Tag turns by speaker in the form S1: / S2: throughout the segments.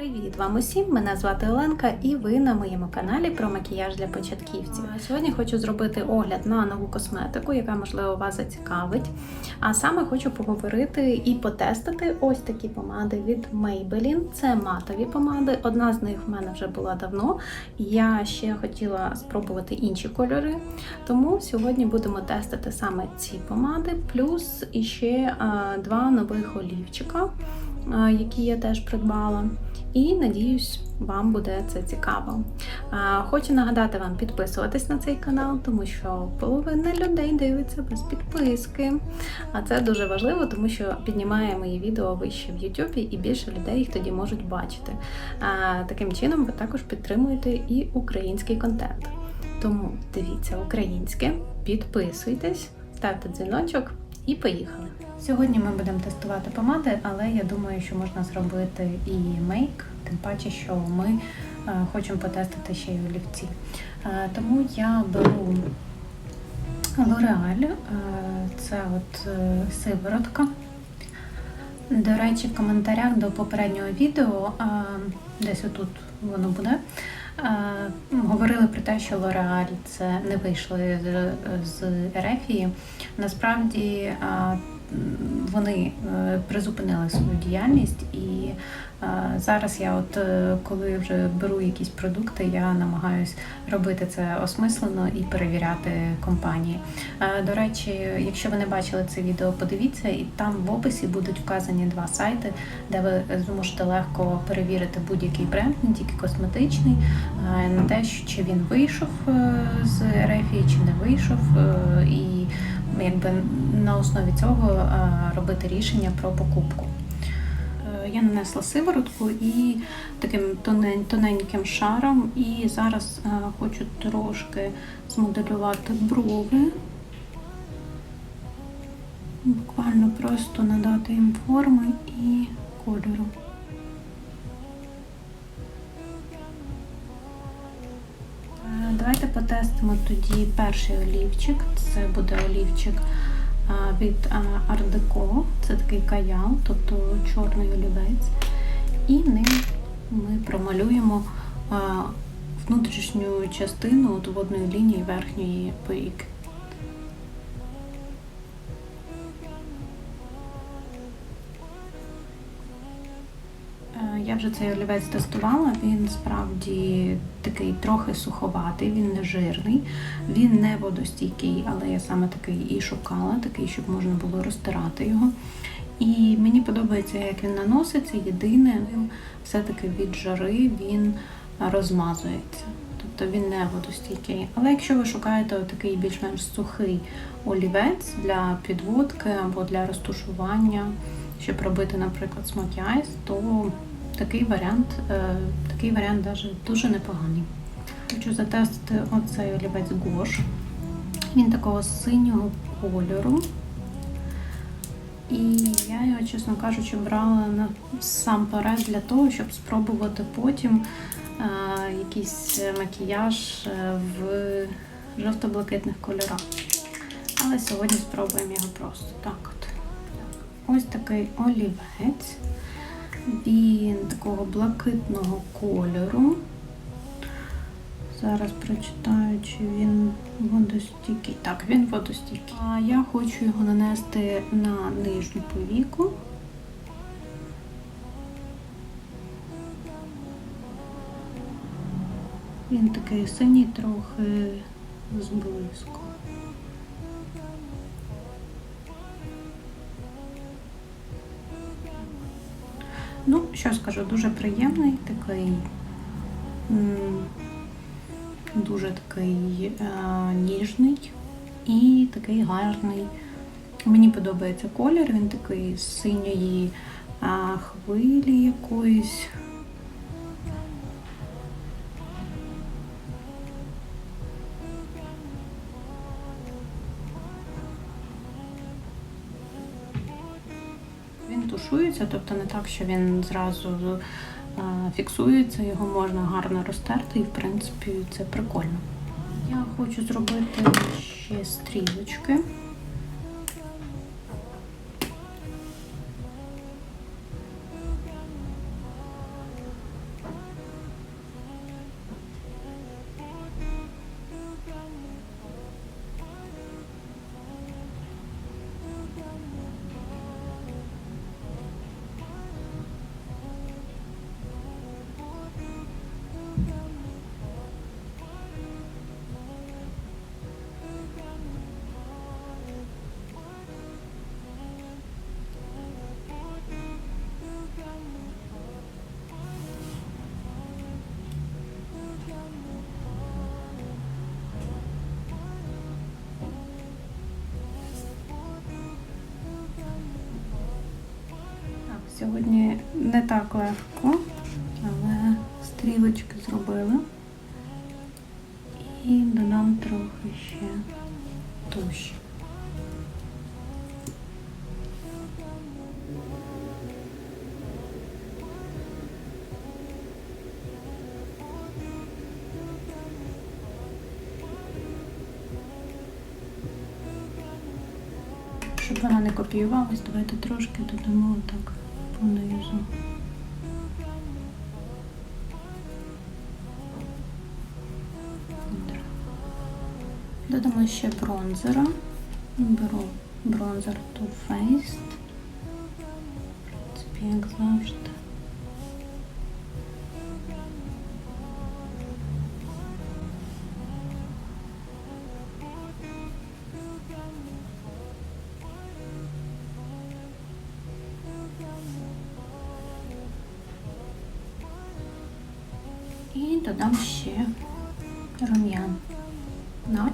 S1: Привіт вам усім! Мене звати Оленка, і ви на моєму каналі про макіяж для початківців. Сьогодні хочу зробити огляд на нову косметику, яка можливо вас зацікавить. А саме хочу поговорити і потестити ось такі помади від Maybelline. Це матові помади. Одна з них в мене вже була давно. Я ще хотіла спробувати інші кольори. Тому сьогодні будемо тестити саме ці помади, плюс іще а, два нових олівчика. а, Які я теж придбала, і надіюсь, вам буде це цікаво. Хочу нагадати вам підписуватись на цей канал, тому що половина людей дивиться без підписки. А це дуже важливо, тому що піднімає мої відео вище в YouTube і більше людей їх тоді можуть бачити. Таким чином, ви також підтримуєте і український контент. Тому дивіться українське, підписуйтесь, ставте дзвіночок і поїхали. Сьогодні ми будемо тестувати помади, але я думаю, що можна зробити і мейк, тим паче, що ми е, хочемо потестити ще й олівці. Е, тому я беру L'Oreal, е, це от сиворотка. До речі, в коментарях до попереднього відео, десь отут воно буде, говорили про те, що L'Oreal це не вийшли з, Ерефії. Насправді вони е, призупинили свою діяльність, і е, зараз я, от е, коли вже беру якісь продукти, я намагаюсь робити це осмислено і перевіряти компанії. До речі, якщо ви не бачили це відео, подивіться, і там в описі будуть вказані два сайти, де ви зможете легко перевірити будь-який бренд, не тільки косметичний, на те, чи він вийшов з Ерефії, чи не вийшов. І якби на основі цього е, робити рішення про покупку. Е, Я нанесла сиворотку і таким тоненьким шаром, і зараз е, хочу трошки змоделювати брови. Буквально просто надати їм форми і кольору. Давайте потестимо тоді перший олівчик. Це буде олівчик від Ардеко. Це такий каял, тобто чорний олівець. І ним ми промалюємо внутрішню частину водної лінії верхньої повіки. Вже цей олівець тестувала, він справді такий трохи суховатий, він не жирний, він не водостійкий, але я саме такий і шукала, такий, щоб можна було розтирати його. І мені подобається, як він наноситься. Єдине, він все-таки від жари він розмазується. Тобто він не водостійкий. Але якщо ви шукаєте такий більш-менш сухий олівець для підводки або для розтушування, щоб робити, наприклад, смокі айс, то такий варіант, е, такий варіант даже дуже непоганий. Хочу затестити оцей олівець Гош. Він такого синього кольору. І я його, чесно кажучи, брала на сам перед для того, щоб спробувати потім е, якийсь макіяж е, в жовто-блакитних кольорах. Але сьогодні спробуємо його просто так от. Ось такий олівець. Він такого блакитного кольору. Зараз прочитаю, чи він водостійкий. Так, він водостійкий. А я хочу його нанести на нижню повіку. Він такий синій трохи. Ну, що скажу, дуже приємний, такий дуже такий е, ніжний і такий гарний. Мені подобається колір, він такий з синьої е, хвилі якоїсь. Він тушується, тобто не так, що він зразу е, фіксується, його можна гарно розтерти і в принципі це прикольно. Я хочу зробити ще стрілочки. Сьогодні не так легко, але стрілочки зробила. І додам трохи ще туші. Щоб вона не копіювалась, давайте трошки додамо так понизу. Додамо ще бронзера. Беру бронзер Too Faced. Додам ще рум'ян. Нац.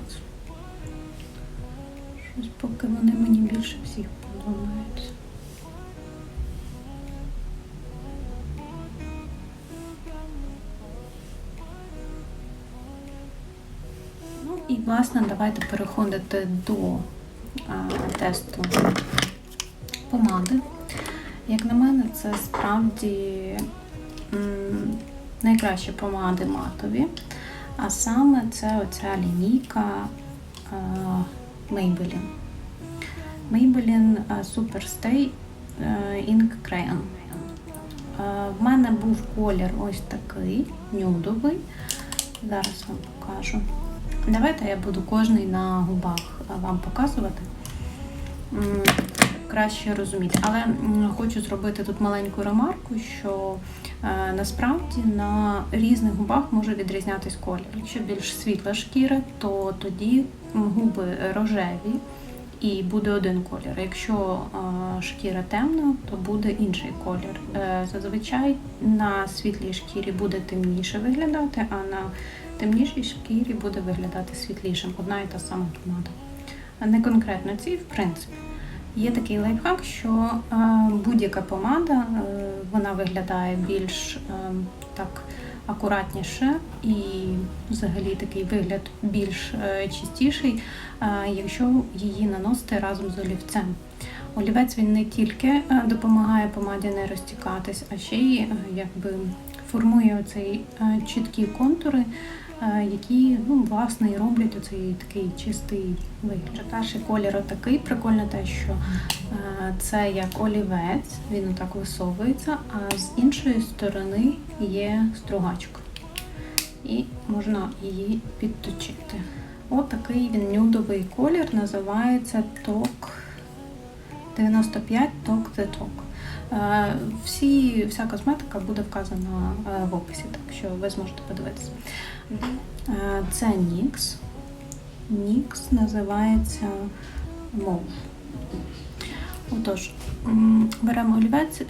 S1: Щось поки вони мені більше всіх подобаються. Ну і власне давайте переходити до а, тесту помади. Як на мене, це справді найкращі помади матові. А саме це оця лінійка е, Maybelline. Maybelline е, Superstay е, Ink Crayon. В мене був колір ось такий, нюдовий. Зараз вам покажу. Давайте я буду кожний на губах вам показувати. Краще розуміти. Але хочу зробити тут маленьку ремарку, що е, насправді на різних губах може відрізнятись колір. Якщо більш світла шкіра, то тоді губи рожеві і буде один колір. Якщо е, шкіра темна, то буде інший колір. Е, зазвичай на світлій шкірі буде темніше виглядати, а на темнішій шкірі буде виглядати світлішим. Одна і та сама помада. Не конкретно ці, в принципі. Є такий лайфхак, що е, будь-яка помада е, вона виглядає більш е, так акуратніше і взагалі такий вигляд більш чистіший, якщо її наносити разом з олівцем. Олівець він не тільки допомагає помаді не розтікатись, а ще й якби формує оцей е, чіткі контури, які ну, власне і роблять оцей такий чистий вигляд. Перший колір отакий. Прикольно те, що е, це як олівець, він отак висовується, а з іншої сторони є стругачка. І можна її підточити. Отакий він нюдовий колір, називається ток 95 ток The Talk. Е, Всі, вся косметика буде вказана е, в описі, так що ви зможете подивитися. Е, Це NYX. NYX називається Move. Отож, беремо олівець,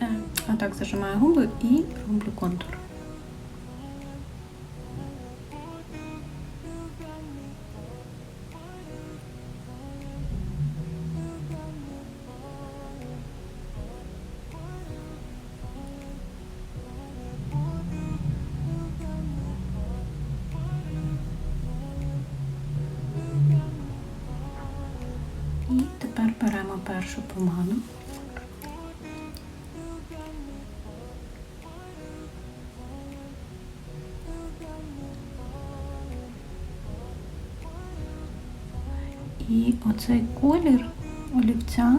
S1: а так зажимаю губи і роблю контур. Тепер беремо першу помаду. І оцей колір олівця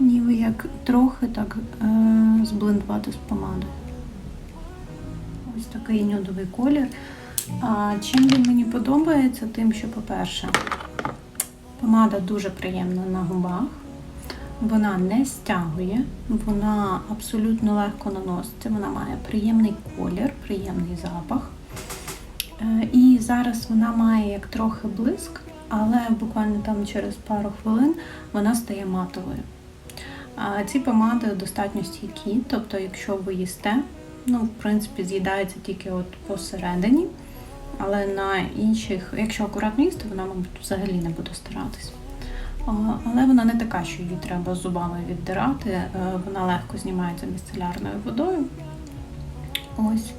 S1: ніби як трохи так е, зблендувати з помадою. Ось такий нюдовий колір. А чим він мені подобається? Тим, що, по-перше, помада дуже приємна на губах. Вона не стягує, вона абсолютно легко наноситься, вона має приємний колір, приємний запах. Е, І зараз вона має як трохи блиск, але буквально там через пару хвилин вона стає матовою. Ці помади достатньо стійкі, тобто, якщо ви їсте, ну, в принципі, з'їдається тільки от посередині, але на інших, якщо акуратно їсти, вона, мабуть, взагалі не буде старатись. Але вона не така, що її треба зубами віддирати. Е, Вона легко знімається міцелярною водою. Ось.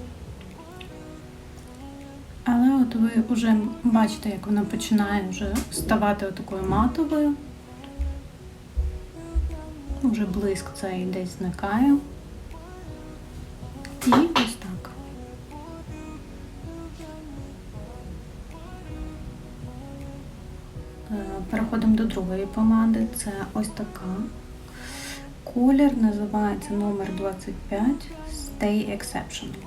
S1: Але от ви вже бачите, як вона починає вже ставати такою матовою. Вже блиск цей десь зникає. Переходимо помади. Це ось така. Колір називається номер 25 Stay Exceptional.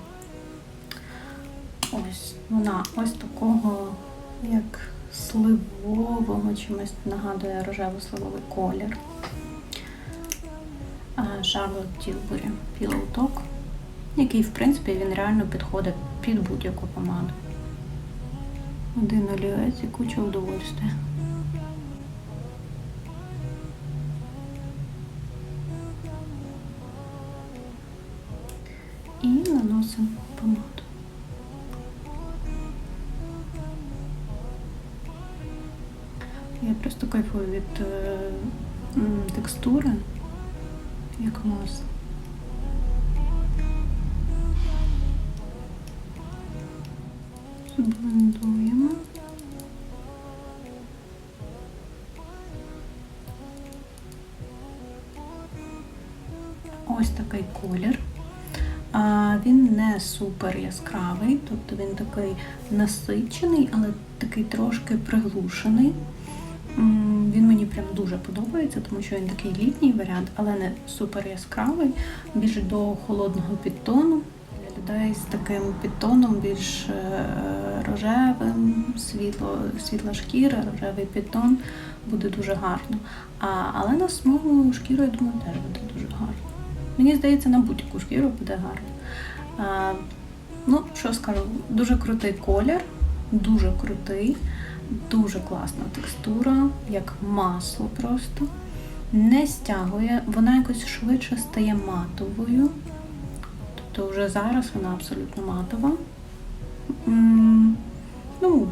S1: Ось вона ось такого, як сливового, чимось нагадує рожево-сливовий колір. Charlotte Tilbury Pillow Talk, який, в принципі, він реально підходить під будь-яку помаду. Один олівець і куча удовольствия. Наносимо помаду. Я просто кайфую від е, текстури, як масло. Блендуємо. Ось такий колір. Він не супер яскравий, тобто він такий насичений, але такий трошки приглушений. Він мені прям дуже подобається, тому що він такий літній варіант, але не супер яскравий, більш до холодного підтону. Виглядає з таким підтоном більш е, рожевим, світло, світла шкіра, рожевий підтон буде дуже гарно. А, але на смугу шкіру, я думаю, теж буде дуже гарно. Мені здається, на будь-яку шкіру буде гарно. А, ну, що скажу, дуже крутий колір, дуже крутий, дуже класна текстура, як масло просто. Не стягує, вона якось швидше стає матовою. Тобто вже зараз вона абсолютно матова. Ну,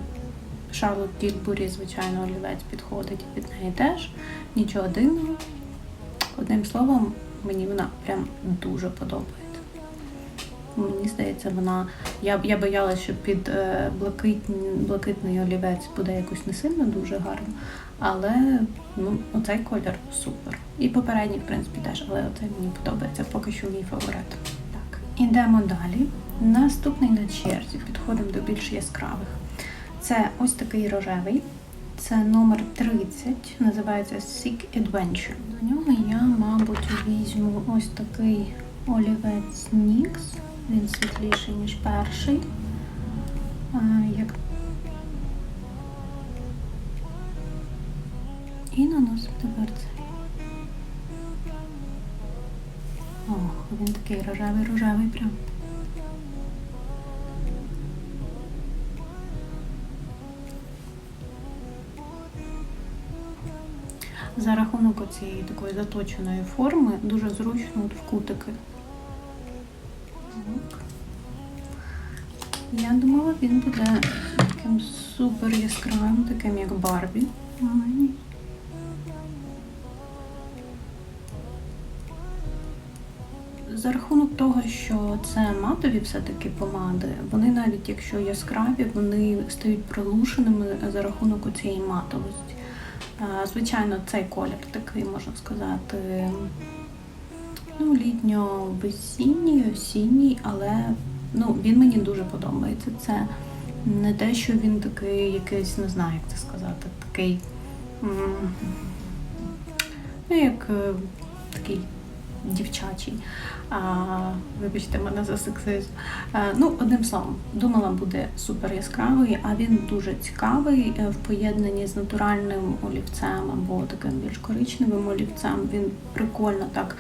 S1: Шарлот Тільбурі, звичайно, олівець підходить від неї теж. Нічого дивного. Одним словом, мені вона прям дуже подобається. Мені здається, вона. Я, я боялася, що під е, блакитний, блакитний олівець буде якось не сильно дуже гарно. Але ну, оцей колір супер. І попередній, в принципі, теж, але оцей мені подобається, поки що мій фаворит. Так, ідемо далі. Наступний на черзі. Підходимо до більш яскравих. Це ось такий рожевий. Це номер 30, називається Sick Adventure. До нього я, мабуть, візьму ось такий олівець Нікс. Він світліший, ніж перший. І наносимо тепер цей. Ох, він такий рожевий-рожевий прям. За рахунок цієї такої заточеної форми дуже зручно от в кутики. Я думала, він буде таким супер яскравим, таким як Барбі. За рахунок того, що це матові все-таки помади, вони навіть якщо яскраві, вони стають прилушеними за рахунок цієї матовості. Звичайно, цей колір такий, можна сказати, ну, літньо-весінній, осінній, але ну, він мені дуже подобається. Це не те, що він такий якийсь, не знаю, як це сказати, такий, ну, як е, такий дівчачий. А, вибачте мене за сексизм. А, ну, одним словом, думала, буде супер яскравий, а він дуже цікавий е, в поєднанні з натуральним олівцем або таким більш коричневим олівцем. Він прикольно так,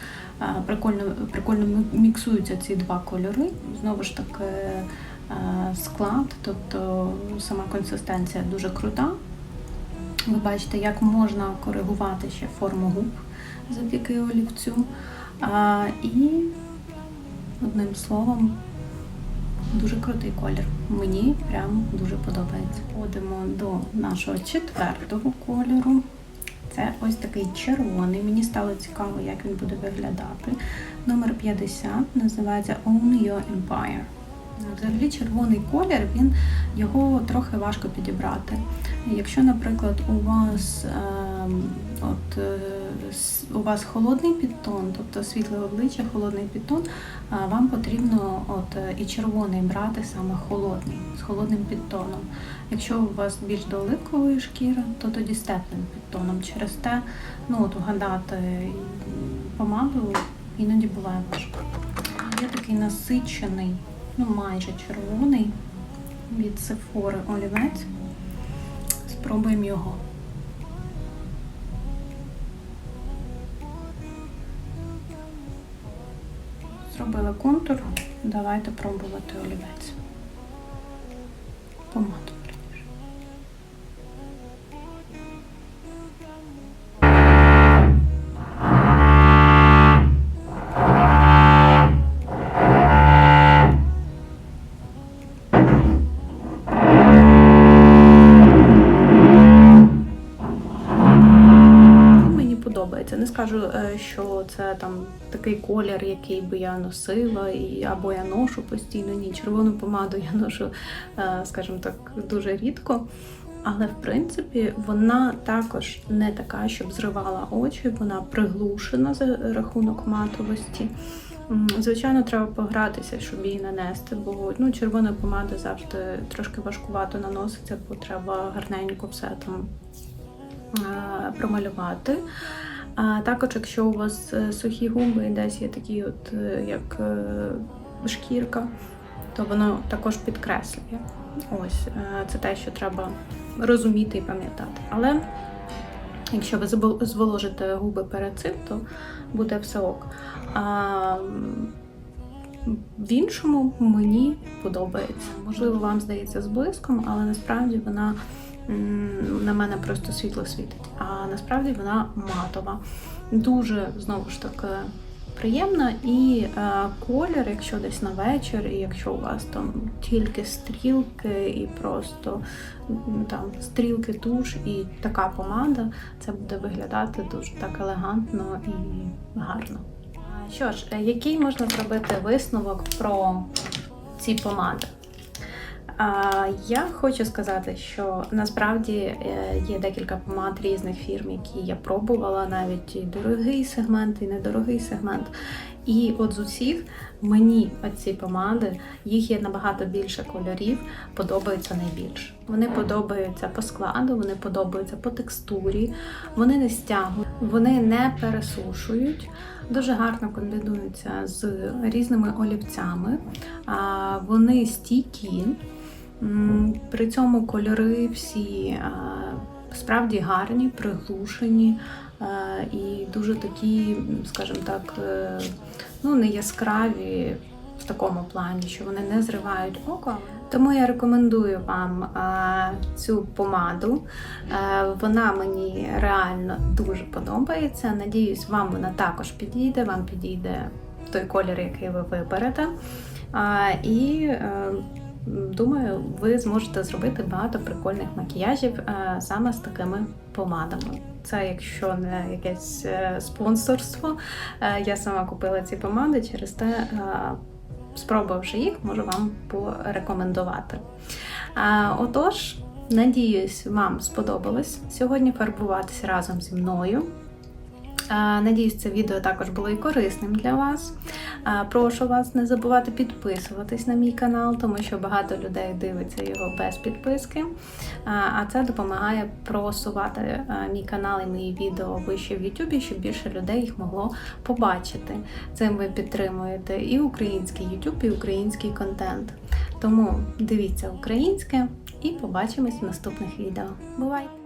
S1: прикольно, прикольно міксуються ці два кольори. Знову ж таки, е, склад, тобто сама консистенція дуже крута. Ви бачите, як можна коригувати ще форму губ завдяки олівцю. А, і одним словом, дуже крутий колір. Мені прям дуже подобається. Ходимо до нашого четвертого кольору. Це ось такий червоний. Мені стало цікаво, як він буде виглядати. Номер 50 називається Own Your Empire. Взагалі червоний колір, він його трохи важко підібрати. Якщо, наприклад, у вас ем, от, е, с- у вас холодний підтон, тобто світле обличчя, холодний підтон, вам потрібно от, е, і червоний брати саме холодний, з холодним підтоном. Якщо у вас більш до оливкової шкіри, то тоді з теплим підтоном. Через те ну, от, вгадати помаду іноді буває важко. Є такий насичений, ну майже червоний від Sephora олівець. Спробуємо його. Зробили контур. Давайте пробувати олівець. Помаду. Мені подобається. Не скажу, е, що це там такий колір, який би я носила, і або я ношу постійно. Ні, червону помаду я ношу, е, скажімо так, дуже рідко. Але в принципі вона також не така, щоб зривала очі, вона приглушена за рахунок матовості. Звичайно, треба погратися, щоб її нанести, бо ну, червона помада завжди трошки важкувато наноситься, бо треба гарненько все там е, промалювати. А також, якщо у вас е, сухі губи і десь є такі, от е, як е, шкірка, то воно також підкреслює. Ось це те, що треба розуміти і пам'ятати. Але якщо ви зволожите губи перед цим, то буде все ок. А, в іншому мені подобається. Можливо, вам здається з блиском, але насправді вона на мене просто світло світить. А насправді вона матова. Дуже знову ж таки приємна. І е, колір, якщо десь на вечір, і якщо у вас там тільки стрілки, і просто там стрілки туш і така помада, це буде виглядати дуже так елегантно і гарно. Що ж, е, який можна зробити висновок про ці помади? Я хочу сказати, що насправді е, є декілька помад різних фірм, які я пробувала, навіть і дорогий сегмент, і недорогий сегмент. І от з усіх мені оці помади, їх є набагато більше кольорів, подобаються найбільше. Вони подобаються по складу, вони подобаються по текстурі, вони не стягують, вони не пересушують, дуже гарно комбінуються з різними олівцями, вони стійкі. При цьому кольори всі справді гарні, приглушені і дуже такі, скажімо так, е, ну не яскраві в такому плані, що вони не зривають око. Тому я рекомендую вам а, цю помаду. Е, Вона мені реально дуже подобається. Надіюсь, вам вона також підійде. Вам підійде той колір, який ви виберете. А, І е, думаю, ви зможете зробити багато прикольних макіяжів е, саме з такими помадами. Це якщо не якесь е, спонсорство. Е, Я сама купила ці помади, через те, спробувавши їх, можу вам порекомендувати. Отож, надіюсь, вам сподобалось сьогодні фарбуватися разом зі мною. Надіюсь, це відео також було і корисним для вас. Прошу вас не забувати підписуватись на мій канал, тому що багато людей дивиться його без підписки. А це допомагає просувати е, мій канал і мої відео вище в YouTube, щоб більше людей їх могло побачити. Цим ви підтримуєте і український YouTube, і український контент. Тому дивіться українське і побачимось в наступних відео. Бувайте!